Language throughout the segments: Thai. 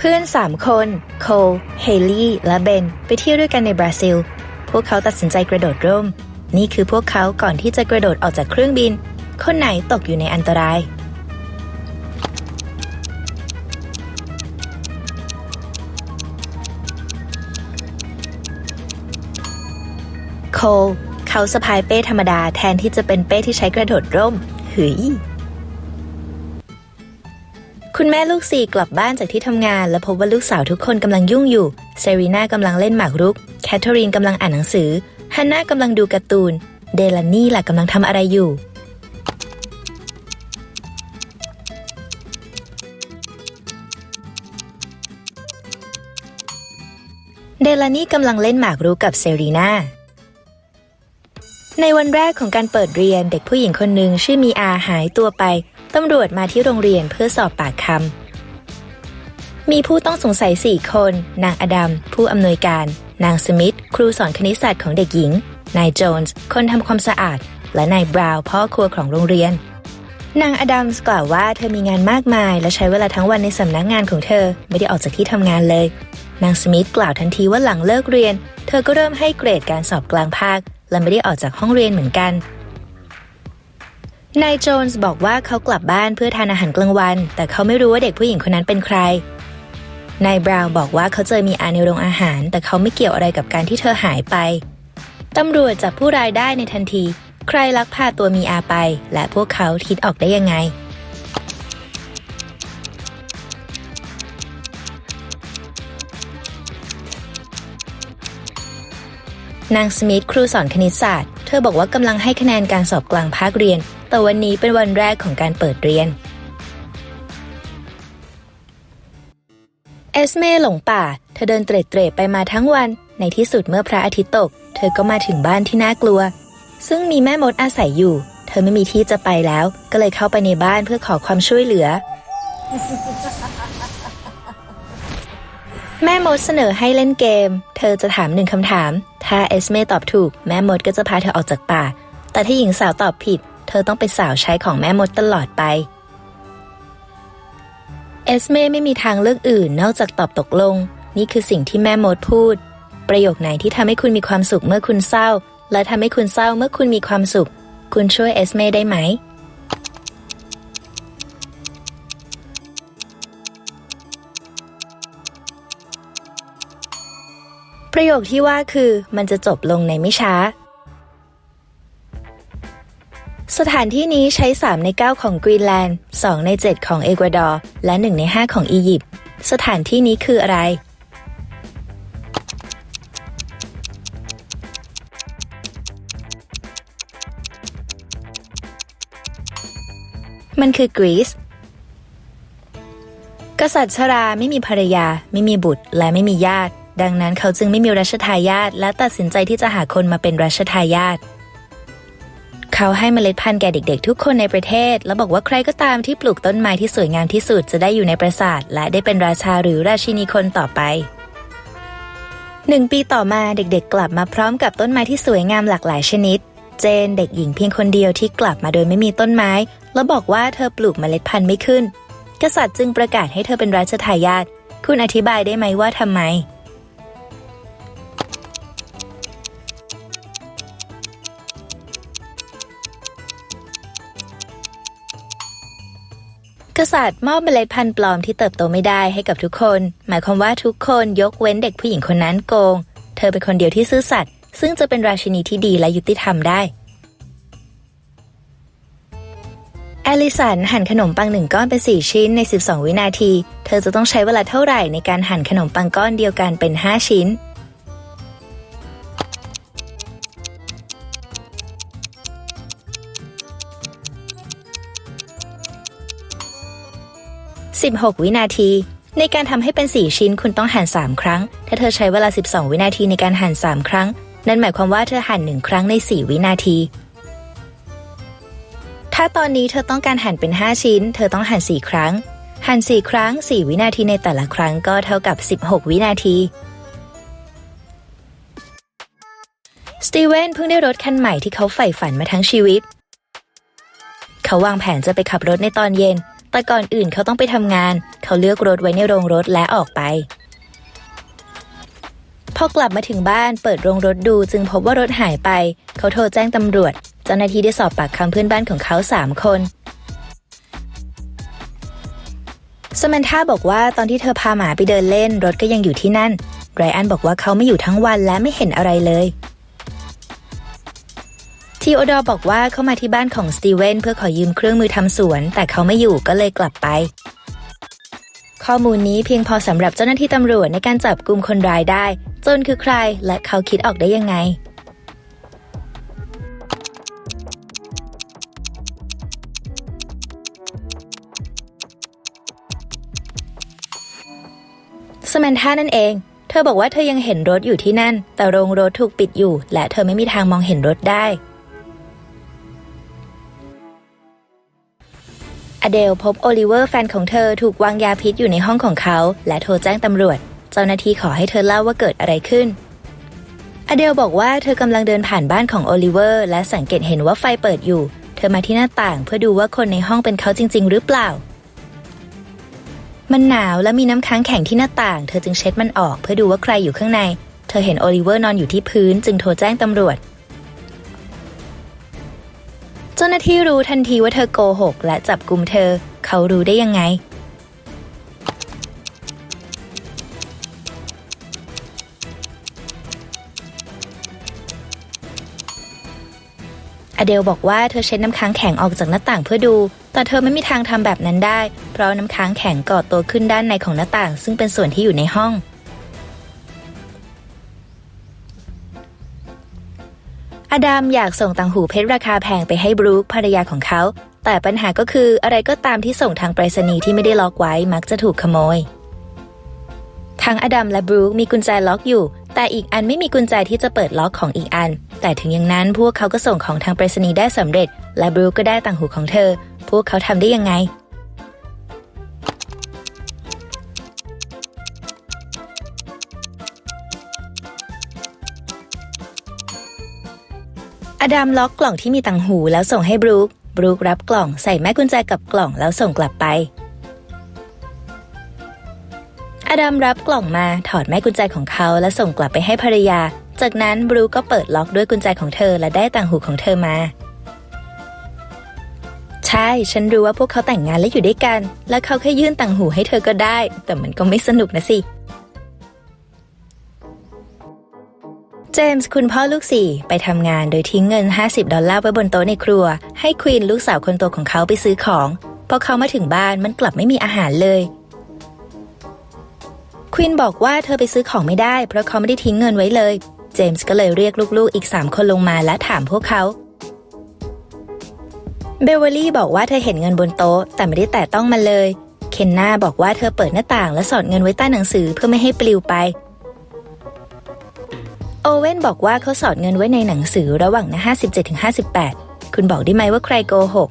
เพื่อนสามคน โคล เฮลี่ และเบน ไปเที่ยวด้วยกันในบราซิล พวกเขาตัดสินใจกระโดดร่ม นี่คือพวกเขาก่อนที่จะกระโดดออกจากเครื่องบิน คนไหนตกอยู่ในอันตราย โคลเขาสะพายเป้ธรรมดาแทนที่จะเป็นเป้ที่ใช้กระโดดร่มหืย คุณแม่ลูกสี่กลับบ้านจากที่ทำงาน และพบว่าลูกสาวทุกคนกำลังยุ่งอยู่ เซรีน่ากำลังเล่นหมากรุก แคทเธอรีนกำลังอ่านหนังสือ ฮันน่ากำลังดูการ์ตูน เดลานี่ล่ะกำลังทำอะไรอยู่ เดลานี่กำลังเล่นหมากรุกกับเซรีน่าในวันแรกของการเปิดเรียนเด็กผู้หญิงคนหนึ่งชื่อมีอาหายตัวไป ตำรวจมาที่โรงเรียนเพื่อสอบปากคำ มีผู้ต้องสงสัย4คน นางอดัม ผู้อำนวยการ นางสมิธ ครูสอนคณิตศาสตร์ของเด็กหญิง นายโจนส์ คนทำความสะอาด และนายบราวน์พ่อครัวของโรงเรียน นางอดัมส์กล่าวว่าเธอมีงานมากมาย และใช้เวลาทั้งวันในสำนักงงานของเธอ ไม่ได้ออกจากที่ทำงานเลย นางสมิธกล่าวทันทีว่าหลังเลิกเรียน เธอก็เริ่มให้เกรดการสอบกลางภาค และไม่ได้ออกจากห้องเรียนเหมือนกัน นายโจนส์บอกว่าเขากลับบ้านเพื่อทานอาหารกลางวัน แต่เขาไม่รู้ว่าเด็กผู้หญิงคนนั้นเป็นใคร นายบราวน์บอกว่าเขาเจอมีอาในโรงอาหาร แต่เขาไม่เกี่ยวอะไรกับการที่เธอหายไป ตำรวจจับผู้ร้ายได้ในทันที ใครลักพาตัวมีอาไป และพวกเขาคิดออกได้ยังไงนางสมิธครูสอนคณิตศาสตร์ เธอบอกว่ากำลังให้คะแนนการสอบกลางภาคเรียน แต่วันนี้เป็นวันแรกของการเปิดเรียน เอสเม่หลงป่า เธอเดินเตร็ดเตร่ไปมาทั้งวัน ในที่สุดเมื่อพระอาทิตย์ตก เธอก็มาถึงบ้านที่น่ากลัว ซึ่งมีแม่มดอาศัยอยู่ เธอไม่มีที่จะไปแล้ว ก็เลยเข้าไปในบ้านเพื่อขอความช่วยเหลือ แม่มดเสนอให้เล่นเกม เธอจะถามหนึ่งคำถาม ถ้าเอสเม่ตอบถูก แม่มดก็จะพาเธอออกจากป่า แต่ถ้าหญิงสาวตอบผิด เธอต้องเป็นสาวใช้ของแม่มดตลอดไป เอสเม่ไม่มีทางเลือกอื่นนอกจากตอบตกลง นี่คือสิ่งที่แม่มดพูด ประโยคไหนที่ทำให้คุณมีความสุขเมื่อคุณเศร้า และทำให้คุณเศร้าเมื่อคุณมีความสุข คุณช่วยเอสเม่ได้ไหมประโยคที่ว่าคือมันจะจบลงในไม่ช้า สถานที่นี้ใช้ 3 ใน 9 ของกรีนแลนด์ 2 ใน 7 ของเอกวาดอร์ และ 1 ใน 5 ของอียิปต์ สถานที่นี้คืออะไร มันคือกรีซ กษัตริย์ชราไม่มีภรรยา ไม่มีบุตร และไม่มีญาติ ดังนั้นเขาจึงไม่มีรัชทายาท และตัดสินใจที่จะหาคนมาเป็นรัชทายาท เขาให้เมล็ดพันธุ์แก่เด็กๆ ทุกคนในประเทศ แล้วบอกว่าใครก็ตามที่ปลูกต้นไม้ที่สวยงามที่สุดจะได้อยู่ในปราสาท และได้เป็นราชาหรือราชินีคนต่อไปหนึ่งปีต่อมาเด็กๆ กลับมาพร้อมกับต้นไม้ที่สวยงามหลากหลายชนิด เจนเด็กหญิงเพียงคนเดียวที่กลับมาโดยไม่มีต้นไม้ แล้วบอกว่าเธอปลูกเมล็ดพันธุ์ไม่ขึ้น กษัตริย์จึงประกาศให้เธอเป็นราชทายาทคุณอธิบายได้ไหมว่าทำไม กษัตริย์มอบเมล็ดพันธุ์ปลอมที่เติบโตไม่ได้ให้กับทุกคน หมายความว่าทุกคนยกเว้นเด็กผู้หญิงคนนั้นโกง เธอเป็นคนเดียวที่ซื่อสัตย์ซึ่งจะเป็นราชินีที่ดีและยุติธรรมได้ แอลิสันหั่นขนมปังหนึ่งก้อนเป็น 4 ชิ้นใน 12 วินาที เธอจะต้องใช้เวลาเท่าไหร่ในการหั่นขนมปังก้อนเดียวกันเป็น 5 ชิ้น 16 วินาที ในการทำให้เป็น 4 ชิ้นคุณต้องหั่น 3 ครั้ง ถ้าเธอใช้เวลา 12 วินาทีในการหั่น 3 ครั้ง นั่นหมายความว่าเธอหั่น 1 ครั้งใน 4 วินาที ถ้าตอนนี้เธอต้องการหั่นเป็น 5 ชิ้น เธอต้องหั่น 4 ครั้ง หั่น 4 ครั้ง 4 วินาทีในแต่ละครั้งก็เท่ากับ 16 วินาทีสตีเวนเพิ่งได้รถคันใหม่ที่เขาใฝ่ฝันมาทั้งชีวิต เขาวางแผนจะไปขับรถในตอนเย็น แต่ก่อนอื่นเขาต้องไปทำงาน เขาเลือกรถไว้ในโรงรถและออกไป พอกลับมาถึงบ้านเปิดโรงรถดูจึงพบว่ารถหายไป เขาโทรแจ้งตำรวจ เจ้าหน้าที่ได้สอบปากคำเพื่อนบ้านของเขาสามคนสมันธาบอกว่าตอนที่เธอพาหมาไปเดินเล่น รถก็ยังอยู่ที่นั่น ไรอันบอกว่าเขาไม่อยู่ทั้งวันและไม่เห็นอะไรเลย ทีโอดอ์บอกว่าเข้ามาที่บ้านของสตีเวนเพื่อขอยืมเครื่องมือทำสวน แต่เขาไม่อยู่ก็เลยกลับไป ข้อมูลนี้เพียงพอสำหรับเจ้าหน้าที่ตำรวจในการจับกลุ่มคนร้ายได้จนคือใครและเขาคิดออกได้ยังไงสแมนธานั่นเอง เธอบอกว่าเธอยังเห็นรถอยู่ที่นั่น แต่โรงรถถูกปิดอยู่ และเธอไม่มีทางมองเห็นรถได้ เดลพบโอลิเวอร์แฟนของเธอถูกวางยาพิษอยู่ในห้องของเขา และโทรแจ้งตำรวจ เจ้าหน้าที่ขอให้เธอเล่าว่าเกิดอะไรขึ้น อเดลบอกว่าเธอกำลังเดินผ่านบ้านของโอลิเวอร์และสังเกตเห็นว่าไฟเปิดอยู่ เธอมาที่หน้าต่างเพื่อดูว่าคนในห้องเป็นเขาจริง ๆ หรือเปล่า มันหนาวและมีน้ำค้างแข็งที่หน้าต่าง เธอจึงเช็ดมันออกเพื่อดูว่าใครอยู่ข้างใน เธอเห็นโอลิเวอร์นอนอยู่ที่พื้นจึงโทรแจ้งตำรวจ เจ้าหน้าที่รู้ทันทีว่าเธอโกหก และจับกุมเธอ เขารู้ได้ยังไง อเดลบอกว่าเธอเช็ดน้ำค้างแข็งออกจากหน้าต่างเพื่อดู แต่เธอไม่มีทางทำแบบนั้นได้ เพราะน้ำค้างแข็งก่อตัวขึ้นด้านในของหน้าต่าง ซึ่งเป็นส่วนที่อยู่ในห้อง ดัมอยากส่งต่างหูเพชรราคาแพงไปให้บรูคภรรยาของเขา แต่ปัญหาก็คืออะไรก็ตามที่ส่งทางไปรษณีย์ที่ไม่ได้ล็อกไว้มักจะถูกขโมย ทั้งอดัมและบรูคมีกุญแจล็อกอยู่ แต่อีกอันไม่มีกุญแจที่จะเปิดล็อกของอีกอัน แต่ถึงอย่างนั้นพวกเขาก็ส่งของทางไปรษณีย์ได้สำเร็จ และบรูคก็ได้ต่างหูของเธอ พวกเขาทำได้ยังไง อดัมล็อกกล่องที่มีต่างหูแล้วส่งให้บรูคบรูครับกล่องใส่แม่กุญแจกับกล่องแล้วส่งกลับไป อดัมรับกล่องมาถอดแม่กุญแจของเขาและส่งกลับไปให้ภรรยา จากนั้นบรูก็เปิดล็อกด้วยกุญแจของเธอและได้ต่างหูของเธอมา ใช่ ฉันรู้ว่าพวกเขาแต่งงานและอยู่ด้วยกัน และเขาแค่ยื่นต่างหูให้เธอก็ได้ แต่มันก็ไม่สนุกนะสิ เจมส์คุณพ่อลูกสี่ไปทำงานโดยทิ้งเงิน 50 ดอลลาร์ไว้บนโต๊ะในครัว ให้ควีนลูกสาวคนโตของเขาไปซื้อของพอเขามาถึงบ้านมันกลับไม่มีอาหารเลย ควีนบอกว่าเธอไปซื้อของไม่ได้ เพราะเขาไม่ได้ทิ้งเงินไว้เลย เจมส์ก็เลยเรียกลูกๆอีก 3 คนลงมาและถามพวกเขาเบเวอรี่บอกว่าเธอเห็นเงินบนโต๊ะ แต่ไม่ได้แตะต้องมันเลย เคนนาบอกว่าเธอเปิดหน้าต่างและสอดเงินไว้ใต้หนังสือเพื่อไม่ให้ปลิวไป อเว่นบอกว่าเขาสอดเงินไว้ในหนังสือระหว่างน้า57ถึง58 คุณบอกได้ไหมว่าใครโกหก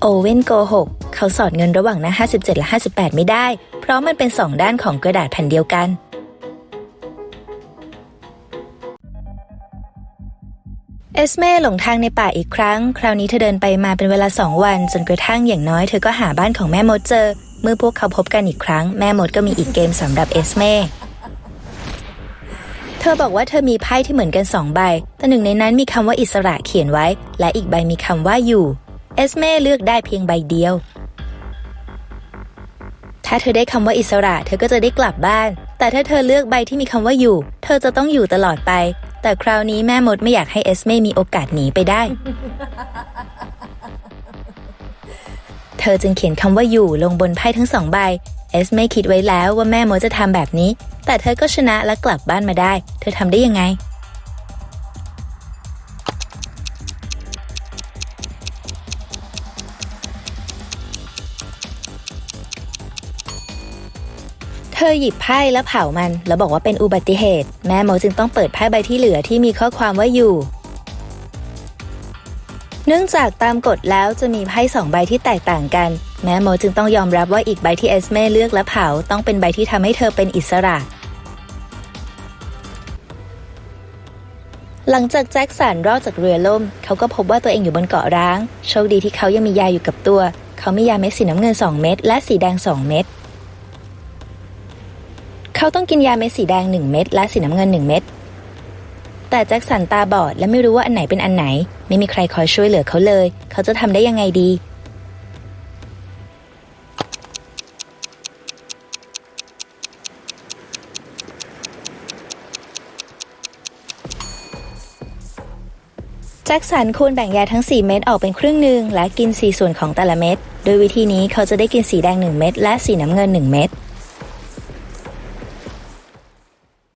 โอเว่นโกหก เขาสอดเงินระหว่างน้า57 และ 58 ไม่ได้ เพราะมันเป็นสองด้านของกระดาษแผ่นเดียวกัน เอสเม่หลงทางในป่าอีกครั้ง คราวนี้เธอเดินไปมาเป็นเวลาสองวัน จนกระทั่งอย่างน้อยเธอก็หาบ้านของแม่มดเจอ เมื่อพวกเขาพบกันอีกครั้ง แม่มดก็มีอีกเกมสำหรับเอสเม่เธอบอกว่าเธอมีไพ่ที่เหมือนกันสองใบ แต่หนึ่งในนั้นมีคำว่าอิสระเขียนไว้ และอีกใบมีคำว่าอยู่ เอสเม่เลือกได้เพียงใบเดียว ถ้าเธอได้คำว่าอิสระ เธอก็จะได้กลับบ้าน แต่ถ้าเธอเลือกใบที่มีคำว่าอยู่ เธอจะต้องอยู่ตลอดไป แต่คราวนี้แม่มดไม่อยากให้เอสเม่มีโอกาสหนีไปได้ เธอจึงเขียนคำว่าอยู่ลงบนไพ่ทั้งสองใบ เอสเม่คิดไว้แล้วว่าแม่มดจะทำแบบนี้ แต่เธอก็ชนะและกลับบ้านมาได้ เธอทำได้ยังไง เธอหยิบไพ่แล้วเผามัน แล้วบอกว่าเป็นอุบัติเหตุ แม่มจึงต้องเปิดไพ่ใบที่เหลือที่มีข้อความว่าอยู่ เนื่องจากตามกฎแล้วจะมีไพ่สองใบที่แตกต่างกัน แม่โมจึงต้องยอมรับว่าอีกใบที่เอสเม่เลือกและเผาต้องเป็นใบที่ทำให้เธอเป็นอิสระหลังจากแจ็คสันรอดจากเรือล่ม เขาก็พบว่าตัวเองอยู่บนเกาะร้าง โชคดีที่เขายังมียาอยู่กับตัว เขามียาเม็ดสีน้ำเงิน 2 เม็ดและสีแดง 2 เม็ด เขาต้องกินยาเม็ดสีแดง 1 เม็ดและสีน้ำเงิน 1 เม็ด แต่แจ็คสันตาบอดและไม่รู้ว่าอันไหนเป็นอันไหน ไม่มีใครคอยช่วยเหลือเขาเลย เขาจะทำได้ยังไงดี แจ็คสันควรแบ่งยาทั้ง 4 เม็ดออกเป็นครึ่งหนึ่งและกิน 4 ส่วนของแต่ละเม็ด โดยวิธีนี้เขาจะได้กินสีแดง 1 เม็ดและสีน้ำเงิน 1 เม็ด